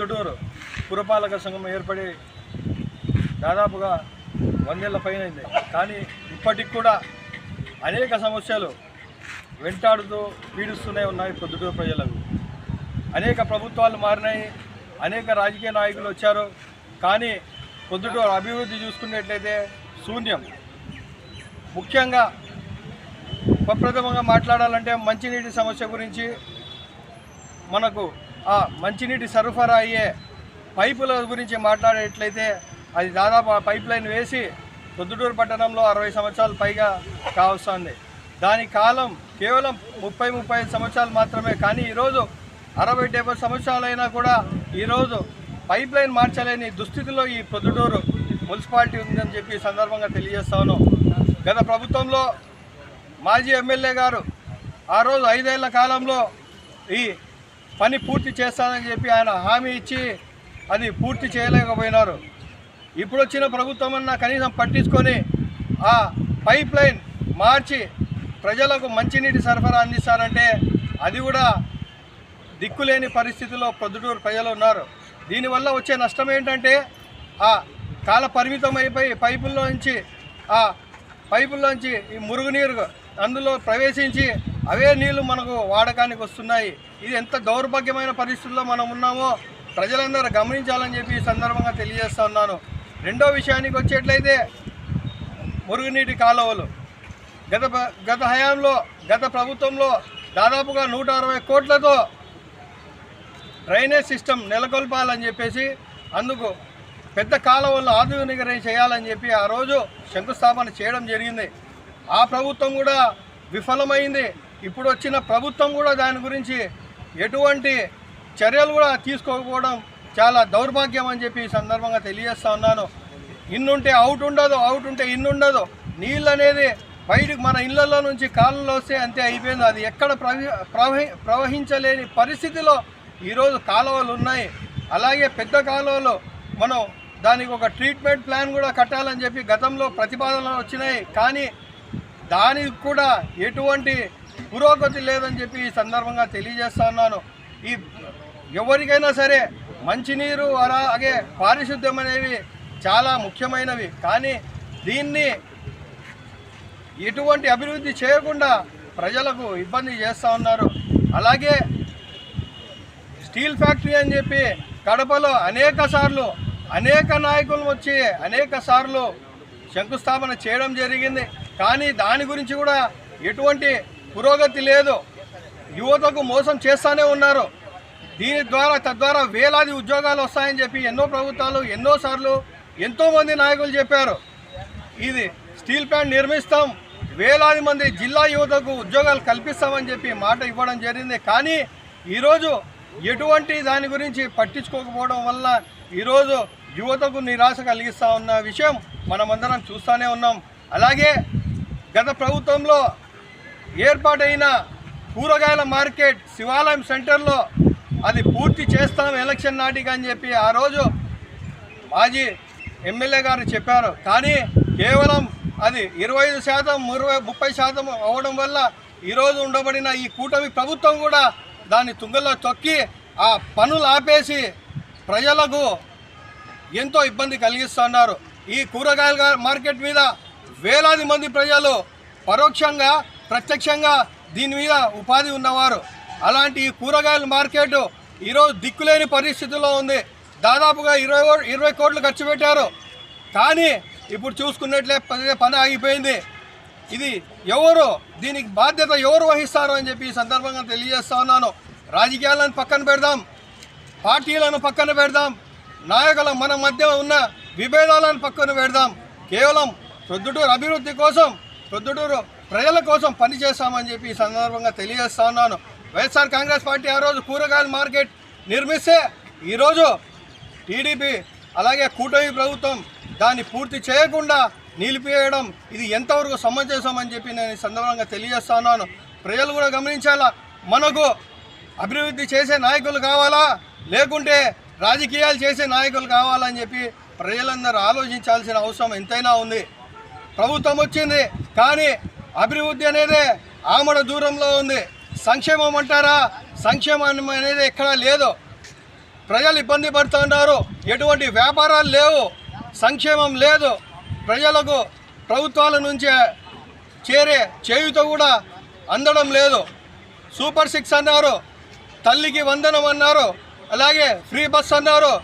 ప్రొద్దుటూరు పురపాలక సంఘం ఏర్పడి దాదాపుగా వందేళ్ళ పైన అయింది కానీ ఇప్పటికి కూడా అనేక సమస్యలు వెంటాడుతూ పీడిస్తూనే ఉన్నాయి పొద్దుటూరు ప్రజలకు. అనేక ప్రభుత్వాలు మారినాయి అనేక రాజకీయ నాయకులు వచ్చారు. కానీ పొద్దుటూరు అభివృద్ధి చూసుకున్నట్లయితే శూన్యం. ముఖ్యంగా ప్రప్రథమంగా మాట్లాడాలంటే మంచినీటి సమస్య గురించి మనకు మంచినీటి సరఫరా అయ్యే పైపుల గురించి మాట్లాడేట్లయితే అది దాదాపు పైప్ లైన్ వేసి పొద్దుటూరు పట్టణంలో అరవై సంవత్సరాలు పైగా కావస్తుంది. దాని కాలం కేవలం ముప్పై ముప్పై సంవత్సరాలు మాత్రమే కానీ ఈరోజు అరవై డెబ్బై సంవత్సరాలైనా కూడా ఈరోజు పైప్ లైన్ మార్చలేని దుస్థితిలో ఈ పొద్దుటూరు మున్సిపాలిటీ ఉందని చెప్పి సందర్భంగా తెలియజేస్తాను. గత ప్రభుత్వంలో మాజీ ఎమ్మెల్యే గారు ఆ రోజు ఐదేళ్ళ కాలంలో ఈ పని పూర్తి చేస్తానని చెప్పి ఆయన హామీ ఇచ్చి అది పూర్తి చేయలేకపోయినారు. ఇప్పుడు వచ్చిన ప్రభుత్వం అన్న కనీసం పట్టించుకొని ఆ పైప్ లైన్ మార్చి ప్రజలకు మంచినీటి సరఫరా అందిస్తారంటే అది కూడా దిక్కులేని పరిస్థితిలో ప్రొద్దుటూరు ప్రజలు ఉన్నారు. దీనివల్ల వచ్చే నష్టం ఏంటంటే ఆ కాల పరిమితం అయిపోయి పైపుల్లోంచి ఆ పైపుల్లోంచి ఈ మురుగునీరు అందులో ప్రవేశించి అవే నీళ్ళు మనకు వాడకానికి వస్తున్నాయి. ఇది ఎంత దౌర్భాగ్యమైన పరిస్థితుల్లో మనం ఉన్నామో ప్రజలందరూ గమనించాలని చెప్పి ఈ సందర్భంగా తెలియజేస్తా ఉన్నాను. రెండో విషయానికి వచ్చేట్లయితే మురుగునీటి కాలువలు. గత గత హయాంలో గత ప్రభుత్వంలో దాదాపుగా నూట అరవై కోట్లతో డ్రైనేజ్ సిస్టమ్ నెలకొల్పాలని చెప్పేసి అందుకు పెద్ద కాలువలను ఆధునీకరణ చేయాలని చెప్పి ఆ రోజు శంకుస్థాపన చేయడం జరిగింది. ఆ ప్రభుత్వం కూడా విఫలమైంది. ఇప్పుడు వచ్చిన ప్రభుత్వం కూడా దాని గురించి ఎటువంటి చర్యలు కూడా తీసుకోకపోవడం చాలా దౌర్భాగ్యం అని చెప్పి ఈ సందర్భంగా తెలియజేస్తా ఉన్నాను. ఇన్నుంటే అవుట్ ఉండదు అవుట్ ఉంటే ఇన్నుండదు నీళ్ళు అనేది బయటకు మన ఇళ్ళలో నుంచి కాళ్ళలో వస్తే అంతే అయిపోయింది. అది ఎక్కడ ప్రవహి ప్రవహించలేని పరిస్థితిలో ఈరోజు కాలువలు ఉన్నాయి. అలాగే పెద్ద కాలువలు మనం దానికి ఒక ట్రీట్మెంట్ ప్లాన్ కూడా కట్టాలని చెప్పి గతంలో ప్రతిపాదనలు వచ్చినాయి. కానీ దానికి కూడా ఎటువంటి పురోగతి లేదని చెప్పి ఈ సందర్భంగా తెలియజేస్తా ఉన్నాను. ఈ ఎవరికైనా సరే మంచినీరు అలాగే పారిశుద్ధ్యం అనేవి చాలా ముఖ్యమైనవి. కానీ దీన్ని ఎటువంటి అభివృద్ధి చేయకుండా ప్రజలకు ఇబ్బంది చేస్తూ ఉన్నారు. అలాగే స్టీల్ ఫ్యాక్టరీ అని చెప్పి కడపలో అనేక సార్లు అనేక నాయకులు వచ్చి అనేక సార్లు శంకుస్థాపన చేయడం జరిగింది. కానీ దాని గురించి కూడా ఎటువంటి పురోగతి లేదు. యువతకు మోసం చేస్తూనే ఉన్నారు. దీని ద్వారా తద్వారా వేలాది ఉద్యోగాలు వస్తాయని చెప్పి ఎన్నో ప్రభుత్వాలు ఎన్నోసార్లు ఎంతోమంది నాయకులు చెప్పారు. ఇది స్టీల్ ప్లాంట్ నిర్మిస్తాం వేలాది మంది జిల్లా యువతకు ఉద్యోగాలు కల్పిస్తామని చెప్పి మాట ఇవ్వడం జరిగింది. కానీ ఈరోజు ఎటువంటి దాని గురించి పట్టించుకోకపోవడం వల్ల ఈరోజు యువతకు నిరాశ కలిగిస్తూ ఉన్న విషయం మనమందరం చూస్తూనే ఉన్నాం. అలాగే గత ప్రభుత్వంలో ఏర్పాటైన కూరగాయల మార్కెట్ శివాలయం సెంటర్లో అది పూర్తి చేస్తాం ఎలక్షన్ నాటికి అని చెప్పి ఆ రోజు మాజీ ఎమ్మెల్యే గారు చెప్పారు. కానీ కేవలం అది ఇరవై ఐదు శాతం ఇరవై ముప్పై శాతం అవ్వడం వల్ల ఈరోజు ఉండబడిన ఈ కూటమి ప్రభుత్వం కూడా దాన్ని తుంగలో తొక్కి ఆ పనులు ఆపేసి ప్రజలకు ఎంతో ఇబ్బంది కలిగిస్తున్నారు. ఈ కూరగాయల మార్కెట్ మీద వేలాది మంది ప్రజలు పరోక్షంగా ప్రత్యక్షంగా దీని మీద ఉపాధి ఉన్నవారు. అలాంటి కూరగాయల మార్కెట్ ఈరోజు దిక్కులేని పరిస్థితుల్లో ఉంది. దాదాపుగా ఇరవై ఇరవై కోట్లు ఖర్చు పెట్టారు. కానీ ఇప్పుడు చూసుకున్నట్లే పని ఆగిపోయింది. ఇది ఎవరు దీనికి బాధ్యత ఎవరు వహిస్తారు అని చెప్పి ఈ సందర్భంగా తెలియజేస్తా ఉన్నాను. రాజకీయాలను పక్కన పెడదాం. పార్టీలను పక్కన పెడదాం. నాయకుల మన మధ్య ఉన్న విభేదాలను పక్కన పెడదాం. కేవలం ప్రొద్దుటూరు అభివృద్ధి కోసం ప్రొద్దుటూరు ప్రజల కోసం పనిచేస్తామని చెప్పి ఈ సందర్భంగా తెలియజేస్తా ఉన్నాను. వైఎస్ఆర్ కాంగ్రెస్ పార్టీ ఆ రోజు కూరగాయల మార్కెట్ నిర్మిస్తే ఈరోజు టీడీపీ అలాగే కూటమి ప్రభుత్వం దాన్ని పూర్తి చేయకుండా నిలిపివేయడం ఇది ఎంతవరకు సమంజసమని చెప్పి నేను ఈ సందర్భంగా తెలియజేస్తా ఉన్నాను. ప్రజలు కూడా గమనించాలా? మనకు అభివృద్ధి చేసే నాయకులు కావాలా? లేకుంటే రాజకీయాలు చేసే నాయకులు కావాలని చెప్పి ప్రజలందరూ ఆలోచించాల్సిన అవసరం ఎంతైనా ఉంది. ప్రభుత్వం వచ్చింది కానీ అభివృద్ధి అనేది ఆమడ దూరంలో ఉంది. సంక్షేమం అంటారా? సంక్షేమం అనేది ఎక్కడా లేదు. ప్రజలు ఇబ్బంది పడుతున్నారు. ఎటువంటి వ్యాపారాలు లేవు. సంక్షేమం లేదు. ప్రజలకు ప్రభుత్వాల నుంచే చేరే చేయుత కూడా అందడం లేదు. సూపర్ సిక్స్ అన్నారు. తల్లికి వందనం అన్నారు. అలాగే ఫ్రీ బస్ అన్నారు.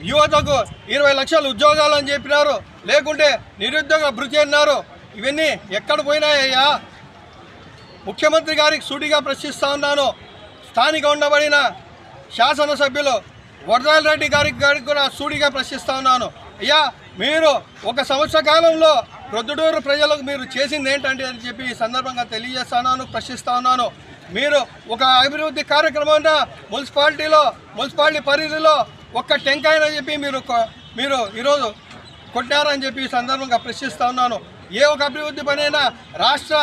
యువతకు ఇరవై లక్షల ఉద్యోగాలు అని చెప్పినారు. లేకుంటే నిరుద్యోగ భృతి అన్నారు. ఇవన్నీ ఎక్కడ పోయినాయ్యా ముఖ్యమంత్రి గారికి సూటిగా ప్రశ్నిస్తా ఉన్నాను. స్థానిక ఉండబడిన శాసనసభ్యులు వరదాల రెడ్డి గారికి గారికి కూడా సూటిగా ప్రశ్నిస్తా ఉన్నాను. అయ్యా మీరు ఒక సంవత్సర కాలంలో ప్రొద్దుటూరు ప్రజలకు మీరు చేసింది ఏంటంటే అని చెప్పి ఈ సందర్భంగా తెలియజేస్తున్నాను ప్రశ్నిస్తా ఉన్నాను. మీరు ఒక అభివృద్ధి కార్యక్రమంగా మున్సిపాలిటీలో మున్సిపాలిటీ పరిధిలో ఒక్క టెంకాయని చెప్పి మీరు మీరు ఈరోజు కొట్టారని చెప్పి ఈ సందర్భంగా ప్రశ్నిస్తా ఉన్నాను. ఏ ఒక అభివృద్ధి పనైనా రాష్ట్ర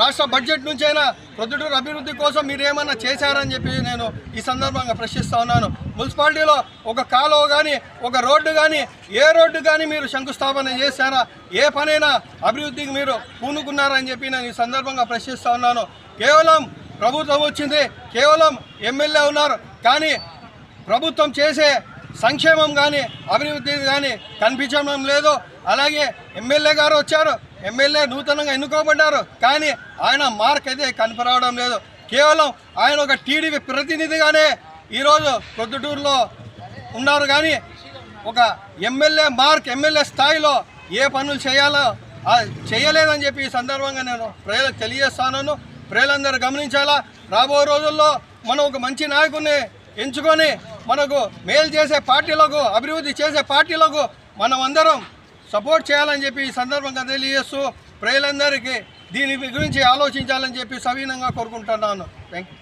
రాష్ట్ర బడ్జెట్ నుంచైనా ప్రొద్దుటూరు అభివృద్ధి కోసం మీరు ఏమన్నా చేశారని చెప్పి నేను ఈ సందర్భంగా ప్రశ్నిస్తూ ఉన్నాను. మున్సిపాలిటీలో ఒక కాలువ కానీ ఒక రోడ్డు కానీ ఏ రోడ్డు కానీ మీరు శంకుస్థాపన చేశారా? ఏ పనైనా అభివృద్ధికి మీరు పూనుకున్నారని చెప్పి నేను ఈ సందర్భంగా ప్రశ్నిస్తూ ఉన్నాను. కేవలం ప్రభుత్వం వచ్చింది కేవలం ఎమ్మెల్యే ఉన్నారు కానీ ప్రభుత్వం చేసే సంక్షేమం కానీ అభివృద్ధి కానీ కనిపించడం లేదు. అలాగే ఎమ్మెల్యే గారు వచ్చారు ఎమ్మెల్యే నూతనంగా ఎన్నుకోబడ్డారు. కానీ ఆయన మార్క్ అయితే కనపరావడం లేదు. కేవలం ఆయన ఒక టీడీపీ ప్రతినిధిగానే ఈరోజు ప్రొద్దుటూరులో ఉన్నారు. కానీ ఒక ఎమ్మెల్యే మార్క్ ఎమ్మెల్యే స్థాయిలో ఏ పనులు చేయాలో చేయలేదని చెప్పి ఈ సందర్భంగా నేను ప్రజలకు తెలియజేస్తాను ప్రజలందరూ గమనించాలా? రాబో రోజుల్లో మనం ఒక మంచి నాయకుడిని ఎంచుకొని మనకు మేలు చేసే పార్టీలకు అభివృద్ధి చేసే పార్టీలకు మనం అందరం సపోర్ట్ చేయాలని చెప్పి ఈ సందర్భంగా తెలియజేస్తూ ప్రజలందరికీ దీని గురించి ఆలోచించాలని చెప్పి సవీనంగా కోరుకుంటున్నాను. Thank you